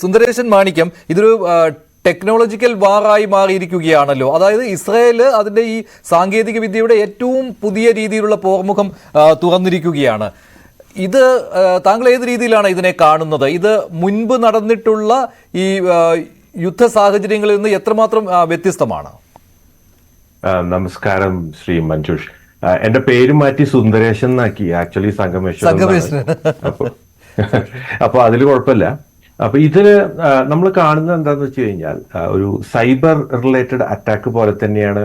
സുന്ദരേശൻ മാണിക്യം ഇതൊരു ടെക്നോളജിക്കൽ വാറായി മാറിയിരിക്കുകയാണല്ലോ. അതായത് ഇസ്രയേൽ അതിന്റെ ഈ സാങ്കേതിക വിദ്യയുടെ ഏറ്റവും പുതിയ രീതിയിലുള്ള പോർമുഖം തുറന്നിരിക്കുകയാണ്. ഇത് താങ്കൾ ഏത് രീതിയിലാണ് ഇതിനെ കാണുന്നത്? ഇത് മുൻപ് നടന്നിട്ടുള്ള ഈ യുദ്ധ സാഹചര്യങ്ങളിൽ നിന്ന് എത്രമാത്രം വ്യത്യസ്തമാണ്? നമസ്കാരം ശ്രീ മഞ്ജുഷ്. എന്റെ പേര് മാറ്റി സുന്ദരേശൻ എന്നാക്കി. ആക്ച്വലി സംഗമേശ്വരൻ അപ്പൊ അതിൽ കുഴപ്പമില്ല. അപ്പൊ ഇതിൽ നമ്മൾ കാണുന്നത് എന്താന്ന് വെച്ച് കഴിഞ്ഞാൽ ഒരു സൈബർ റിലേറ്റഡ് അറ്റാക്ക് പോലെ തന്നെയാണ്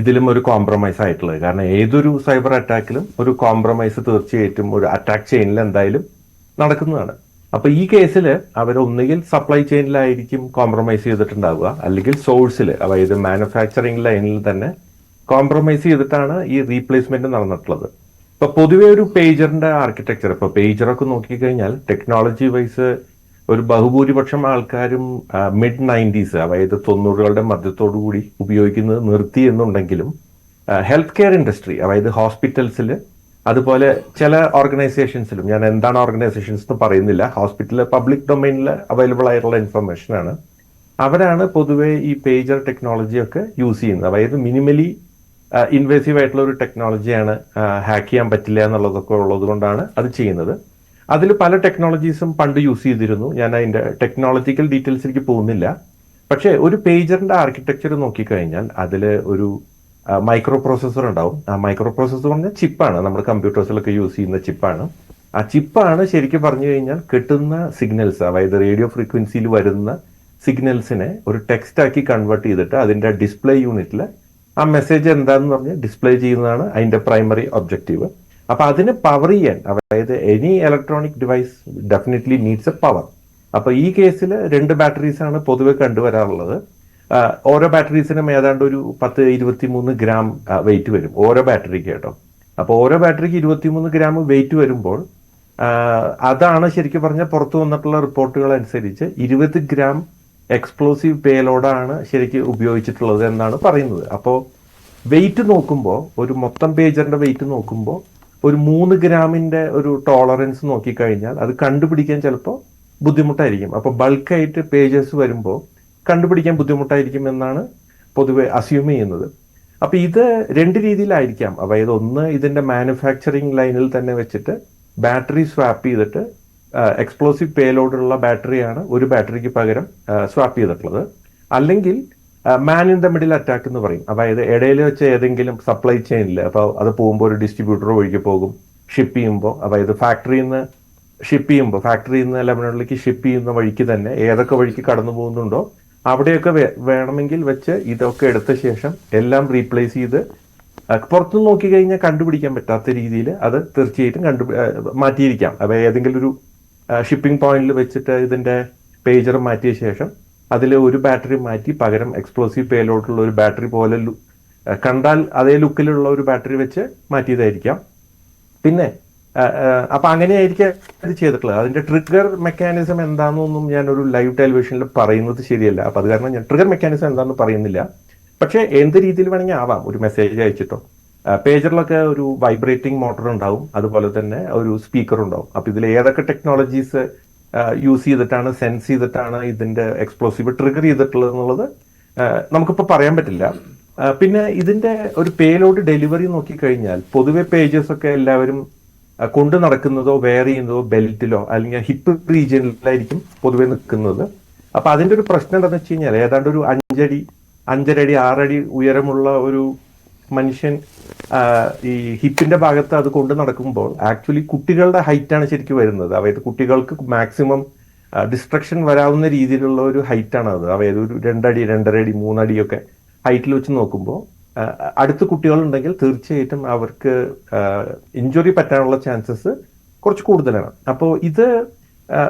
ഇതിലും ഒരു കോംപ്രമൈസ് ആയിട്ടുള്ളത്. കാരണം ഏതൊരു സൈബർ അറ്റാക്കിലും ഒരു കോംപ്രമൈസ് തീർച്ചയായിട്ടും ഒരു അറ്റാക്ക് ചെയിനിൽ എന്തായാലും നടക്കുന്നതാണ്. അപ്പൊ ഈ കേസിൽ അവർ ഒന്നുകിൽ സപ്ലൈ ചെയിനിലായിരിക്കും കോംപ്രമൈസ് ചെയ്തിട്ടുണ്ടാവുക. അല്ലെങ്കിൽ സോഴ്സിൽ അതായത് മാനുഫാക്ചറിംഗ് ലൈനിൽ തന്നെ കോംപ്രമൈസ് ചെയ്തിട്ടാണ് ഈ റീപ്ലേസ്മെന്റ് നടന്നിട്ടുള്ളത്. ഇപ്പൊ പൊതുവെ ഒരു പേജറിന്റെ ആർക്കിടെക്ചർ ഇപ്പൊ പേജറൊക്കെ നോക്കിക്കഴിഞ്ഞാൽ ടെക്നോളജി വൈസ് ഒരു ബഹുഭൂരിപക്ഷം ആൾക്കാരും മിഡ് നയന്റീസ് അതായത് തൊണ്ണൂറുകളുടെ കൂടി ഉപയോഗിക്കുന്നത് നിർത്തി എന്നുണ്ടെങ്കിലും ഹെൽത്ത് കെയർ ഇൻഡസ്ട്രി അതായത് ഹോസ്പിറ്റൽസിൽ അതുപോലെ ചില ഓർഗനൈസേഷൻസിലും ഞാൻ എന്താണ് ഓർഗനൈസേഷൻസ് എന്ന് പറയുന്നില്ല ഹോസ്പിറ്റലിൽ പബ്ലിക് ഡൊമൈനിൽ അവൈലബിൾ ആയിട്ടുള്ള ഇൻഫർമേഷൻ ആണ്. അവരാണ് പൊതുവെ ഈ പേജർ ടെക്നോളജിയൊക്കെ യൂസ് ചെയ്യുന്നത്. അതായത് മിനിമലി ഇൻവേസീവ് ആയിട്ടുള്ള ഒരു ടെക്നോളജിയാണ് ഹാക്ക് ചെയ്യാൻ പറ്റില്ല എന്നുള്ളതൊക്കെ ഉള്ളത് കൊണ്ടാണ് അത് ചെയ്യുന്നത്. അതിൽ പല ടെക്നോളജീസും പണ്ട് യൂസ് ചെയ്തിരുന്നു. ഞാൻ അതിന്റെ ടെക്നോളജിക്കൽ ഡീറ്റെയിൽസിലേക്ക് പോകുന്നില്ല. പക്ഷേ ഒരു പേജറിന്റെ ആർക്കിടെക്ചർ നോക്കിക്കഴിഞ്ഞാൽ അതിൽ ഒരു മൈക്രോ പ്രോസസ്സർ ഉണ്ടാവും. ആ മൈക്രോ പ്രോസസ്സർ പറഞ്ഞാൽ ചിപ്പാണ് നമ്മുടെ കമ്പ്യൂട്ടേഴ്സിലൊക്കെ യൂസ് ചെയ്യുന്ന ചിപ്പാണ് ആ ചിപ്പാണ് ശരിക്കും പറഞ്ഞു കഴിഞ്ഞാൽ കിട്ടുന്ന സിഗ്നൽസ് അതായത് റേഡിയോ ഫ്രീക്വൻസിയിൽ വരുന്ന സിഗ്നൽസിനെ ഒരു ടെക്സ്റ്റ് ആക്കി കൺവേർട്ട് ചെയ്തിട്ട് അതിന്റെ ഡിസ്പ്ലേ യൂണിറ്റിൽ ആ മെസ്സേജ് എന്താണെന്ന് പറഞ്ഞ് ഡിസ്പ്ലേ ചെയ്യുന്നതാണ് അതിന്റെ പ്രൈമറി ഒബ്ജക്റ്റീവ് അപ്പൊ അതിന് പവർ ചെയ്യാൻ അതായത് any electronic device definitely needs a power അപ്പൊ ഈ കേസിൽ രണ്ട് ബാറ്ററീസ് ആണ് പൊതുവെ കണ്ടുവരാറുള്ളത്. ഓരോ ബാറ്ററീസിനും ഏതാണ്ട് ഒരു പത്ത് ഇരുപത്തി മൂന്ന് ഗ്രാം വെയിറ്റ് വരും ഓരോ ബാറ്ററിക്ക് കേട്ടോ. അപ്പോൾ ഓരോ ബാറ്ററിക്ക് ഇരുപത്തിമൂന്ന് ഗ്രാം വെയിറ്റ് വരുമ്പോൾ അതാണ് ശരിക്കും പറഞ്ഞാൽ പുറത്തു വന്നിട്ടുള്ള റിപ്പോർട്ടുകൾ അനുസരിച്ച് ഇരുപത് ഗ്രാം എക്സ്പ്ലോസീവ് പേലോഡാണ് ശരിക്കും ഉപയോഗിച്ചിട്ടുള്ളത് എന്നാണ് പറയുന്നത്. അപ്പോൾ വെയിറ്റ് നോക്കുമ്പോൾ ഒരു മൊത്തം പേജറിന്റെ വെയിറ്റ് നോക്കുമ്പോൾ ഒരു മൂന്ന് ഗ്രാമിന്റെ ഒരു ടോളറൻസ് നോക്കിക്കഴിഞ്ഞാൽ അത് കണ്ടുപിടിക്കാൻ ചിലപ്പോൾ ബുദ്ധിമുട്ടായിരിക്കും. അപ്പോൾ ബൾക്കായിട്ട് പേജസ് വരുമ്പോൾ കണ്ടുപിടിക്കാൻ ബുദ്ധിമുട്ടായിരിക്കും എന്നാണ് പൊതുവെ അസ്യൂം ചെയ്യുന്നത്. അപ്പോൾ ഇത് രണ്ട് രീതിയിലായിരിക്കാം. അതായത് ഒന്ന് ഇതിന്റെ മാനുഫാക്ചറിങ് ലൈനിൽ തന്നെ വെച്ചിട്ട് ബാറ്ററി സ്വാപ്പ് ചെയ്തിട്ട് എക്സ്പ്ലോസീവ് പേലോഡുള്ള ബാറ്ററിയാണ് ഒരു ബാറ്ററിക്ക് പകരം സ്വാപ്പ് ചെയ്തിട്ടുള്ളത്. അല്ലെങ്കിൽ man in the middle attack എന്ന് പറയും. അതായത് ഇടയിൽ വെച്ച് ഏതെങ്കിലും സപ്ലൈ ചെയിനിൽ അപ്പോൾ അത് പോകുമ്പോൾ ഒരു ഡിസ്ട്രിബ്യൂട്ടർ വഴിക്ക് പോകും ഷിപ്പ് ചെയ്യുമ്പോൾ അതായത് ഫാക്ടറിയിൽ നിന്ന് ഷിപ്പ് ചെയ്യുമ്പോൾ ഫാക്ടറിയിൽ നിന്ന് ലെബനോണിലേക്ക് ഷിപ്പ് ചെയ്യുന്ന വഴിക്ക് തന്നെ ഏതൊക്കെ വഴിക്ക് കടന്നു പോകുന്നുണ്ടോ അവിടെയൊക്കെ വേണമെങ്കിൽ വെച്ച് ഇതൊക്കെ എടുത്ത ശേഷം എല്ലാം റീപ്ലേസ് ചെയ്ത് പുറത്തുനിന്ന് നോക്കിക്കഴിഞ്ഞാൽ കണ്ടുപിടിക്കാൻ പറ്റാത്ത രീതിയിൽ അത് തീർച്ചയായിട്ടും കണ്ടു മാറ്റിയിരിക്കാം. അപ്പോൾ ഏതെങ്കിലും ഒരു ഷിപ്പിംഗ് പോയിന്റിൽ വെച്ചിട്ട് ഇതിന്റെ പേജർ മാറ്റിയ ശേഷം അതിൽ ഒരു ബാറ്ററി മാറ്റി പകരം എക്സ്പ്ലോസീവ് പേലോട്ടുള്ള ഒരു ബാറ്ററി പോലെ കണ്ടാൽ അതേ ലുക്കിലുള്ള ഒരു ബാറ്ററി വെച്ച് മാറ്റിയതായിരിക്കാം. പിന്നെ അപ്പൊ അങ്ങനെയായിരിക്കും അത് ചെയ്തിട്ടുള്ളത്. അതിന്റെ ട്രിഗർ മെക്കാനിസം എന്താണെന്നൊന്നും ഞാൻ ഒരു ലൈവ് ടെലിവിഷനിൽ പറയുന്നത് ശരിയല്ല. അപ്പൊ അത് കാരണം ഞാൻ ട്രിഗർ മെക്കാനിസം എന്താണെന്ന് പറയുന്നില്ല. പക്ഷേ എന്ത് രീതിയിൽ വേണമെങ്കിൽ ആവാം. ഒരു മെസ്സേജ് അയച്ചിട്ടോ. പേജറിലൊക്കെ ഒരു വൈബ്രേറ്റിംഗ് മോട്ടർ ഉണ്ടാവും. അതുപോലെ തന്നെ ഒരു സ്പീക്കർ ഉണ്ടാവും. അപ്പൊ ഇതിൽ ഏതൊക്കെ ടെക്നോളജീസ് യൂസ് ചെയ്തിട്ടാണ് സെൻസ് ചെയ്തിട്ടാണ് ഇതിന്റെ എക്സ്പ്ലോസീവ് ട്രിഗർ ചെയ്തിട്ടുള്ളത് എന്നുള്ളത് നമുക്കിപ്പോൾ പറയാൻ പറ്റില്ല. പിന്നെ ഇതിന്റെ ഒരു പേലോഡ് ഡെലിവറി നോക്കിക്കഴിഞ്ഞാൽ പൊതുവെ പേജസ് ഒക്കെ എല്ലാവരും കൊണ്ടു നടക്കുന്നതോ വെയർ ചെയ്യുന്നതോ ബെൽറ്റിലോ അല്ലെങ്കിൽ ഹിപ്പ് റീജിയനിലായിരിക്കും പൊതുവെ നിൽക്കുന്നത്. അപ്പൊ അതിന്റെ ഒരു പ്രശ്നം എന്താണെന്ന് വെച്ച് കഴിഞ്ഞാൽ ഏതാണ്ട് ഒരു അഞ്ചടി അഞ്ചരടി ആറടി ഉയരമുള്ള ഒരു മനുഷ്യൻ ഈ ഹിപ്പിന്റെ ഭാഗത്ത് അത് കൊണ്ട് നടക്കുമ്പോൾ ആക്ച്വലി കുട്ടികളുടെ ഹൈറ്റ് ആണ് ശരിക്കും വരുന്നത്. അതായത് കുട്ടികൾക്ക് മാക്സിമം ഡിസ്ട്രക്ഷൻ വരാവുന്ന രീതിയിലുള്ള ഒരു ഹൈറ്റാണ് അത്. അതായത് ഒരു രണ്ടടി രണ്ടര അടി മൂന്നടിയൊക്കെ ഹൈറ്റിൽ വെച്ച് നോക്കുമ്പോൾ അടുത്ത കുട്ടികളുണ്ടെങ്കിൽ തീർച്ചയായിട്ടും അവർക്ക് ഇഞ്ചുറി പറ്റാനുള്ള ചാൻസസ് കുറച്ച് കൂടുതലാണ്. അപ്പോൾ ഇത്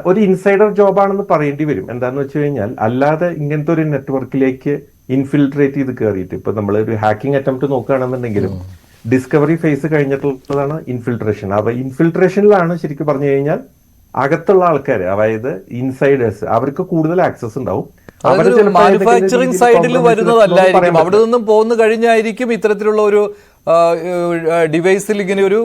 ഒരു ഇൻസൈഡർ ജോബാണെന്ന് പറയേണ്ടി വരും. എന്താണെന്ന് വെച്ച് കഴിഞ്ഞാൽ അല്ലാതെ ഇങ്ങനത്തെ ഒരു നെറ്റ്വർക്കിലേക്ക് ഇൻഫിൽട്രേറ്റ് ചെയ്ത് കയറിയിട്ട് ഇപ്പൊ നമ്മൾ ഒരു ഹാക്കിംഗ് അറ്റംപ്റ്റ് നോക്കുകയാണെന്നുണ്ടെങ്കിലും ഡിസ്കവറി ഫേസ് കഴിഞ്ഞിട്ടുള്ളതാണ് ഇൻഫിൽട്രേഷൻ അപ്പൊ ഇൻഫിൽട്രേഷനിലാണ് ശരിക്കും പറഞ്ഞു കഴിഞ്ഞാൽ അകത്തുള്ള ആൾക്കാർ അതായത് ഇൻസൈഡേഴ്സ് അവർക്ക് കൂടുതൽ ആക്സസ് ഉണ്ടാവും. മാനുഫാക്ചറിംഗ് സൈഡിൽ വരുന്നതല്ലായിരിക്കും. അവിടെ നിന്നും പോന്നു കഴിഞ്ഞായിരിക്കും ഇത്തരത്തിലുള്ള ഒരു ഡിവൈസിൽ ഇങ്ങനെ ഒരു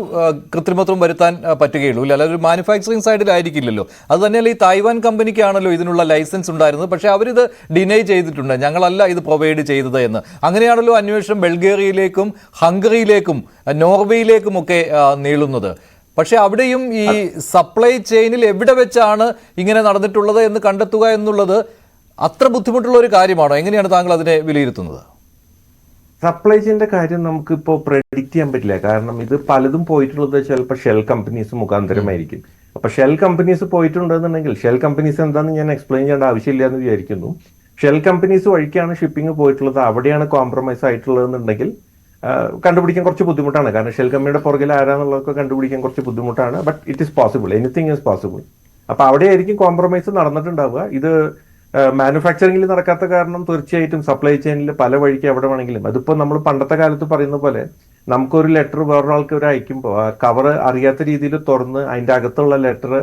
കൃത്രിമത്വം വരുത്താൻ പറ്റുകയുള്ളൂ ഇല്ല? അല്ലാതെ ഒരു മാനുഫാക്ചറിങ് സൈഡിലായിരിക്കില്ലല്ലോ അത് തന്നെയല്ല ഈ തായ്വാൻ കമ്പനിക്കാണല്ലോ ഇതിനുള്ള ലൈസൻസ് ഉണ്ടായിരുന്നത്. പക്ഷേ അവരിത് ഡിനൈ ചെയ്തിട്ടുണ്ട്. ഞങ്ങളല്ല ഇത് പ്രൊവൈഡ് ചെയ്തത് എന്ന്. അങ്ങനെയാണല്ലോ അന്വേഷണം ബൾഗേറിയയിലേക്കും ഹംഗറിയിലേക്കും നോർവേയിലേക്കും ഒക്കെ നീളുന്നത്. പക്ഷേ അവിടെയും ഈ സപ്ലൈ ചെയിനിൽ എവിടെ വെച്ചാണ് ഇങ്ങനെ നടന്നിട്ടുള്ളത് എന്ന് കണ്ടെത്തുക എന്നുള്ളത് അത്ര ബുദ്ധിമുട്ടുള്ള ഒരു കാര്യമാണോ? എങ്ങനെയാണ് താങ്കൾ അതിനെ വിലയിരുത്തുന്നത്? സപ്ലൈ ചെയിന്റെ കാര്യം നമുക്കിപ്പോൾ പ്രെഡിക്റ്റ് ചെയ്യാൻ പറ്റില്ല. കാരണം ഇത് പലതും പോയിട്ടുള്ളത് ചിലപ്പോൾ ഷെൽ കമ്പനീസ് മുഖാന്തരമായിരിക്കും. അപ്പൊ ഷെൽ കമ്പനീസ് പോയിട്ടുണ്ടെന്നുണ്ടെങ്കിൽ ഷെൽ കമ്പനീസ് എന്താണെന്ന് ഞാൻ എക്സ്പ്ലെയിൻ ചെയ്യേണ്ട ആവശ്യമില്ല എന്ന് വിചാരിക്കുന്നു. ഷെൽ കമ്പനീസ് വഴിക്കാണ് ഷിപ്പിംഗ് പോയിട്ടുള്ളത്. അവിടെയാണ് കോംപ്രമൈസ് ആയിട്ടുള്ളതെന്നുണ്ടെങ്കിൽ കണ്ടുപിടിക്കാൻ കുറച്ച് ബുദ്ധിമുട്ടാണ്. കാരണം ഷെൽ കമ്പനിയുടെ പുറകിൽ ആരാന്നുള്ളതൊക്കെ കണ്ടുപിടിക്കാൻ കുറച്ച് ബുദ്ധിമുട്ടാണ്. But it is possible anything is possible അപ്പോൾ അവിടെയായിരിക്കും കോംപ്രമൈസ് നടന്നിട്ടുണ്ടാവുക. ഇത് മാനുഫാക്ചറിംഗിൽ നടക്കാത്ത കാരണം തീർച്ചയായിട്ടും സപ്ലൈ ചെയിനിൽ പല വഴിക്ക് എവിടെ വേണമെങ്കിലും. അതിപ്പോൾ നമ്മൾ പണ്ടത്തെ കാലത്ത് പറയുന്ന പോലെ നമുക്കൊരു ലെറ്റർ വേറൊരാൾക്ക് ഒരു അയക്കുമ്പോൾ ആ കവർ അറിയാത്ത രീതിയിൽ തുറന്ന് അതിന്റെ അകത്തുള്ള ലെറ്റർ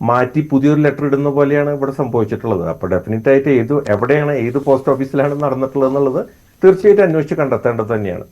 മാറ്റി പുതിയൊരു ലെറ്റർ ഇടുന്ന പോലെയാണ് ഇവിടെ സംഭവിച്ചിട്ടുള്ളത്. അപ്പോൾ ഡെഫിനറ്റ് ആയിട്ട് ഏത് എവിടെയാണ് ഏത് പോസ്റ്റ് ഓഫീസിലാണ് നടന്നിട്ടുള്ളത് എന്നുള്ളത് തീർച്ചയായിട്ടും അന്വേഷിച്ച് കണ്ടെത്തേണ്ടത് തന്നെയാണ്.